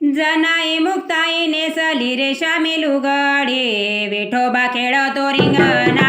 जनाई मुक्ताई नेसली रेशामी लुगडे विठोबा खेळतो रिंगणा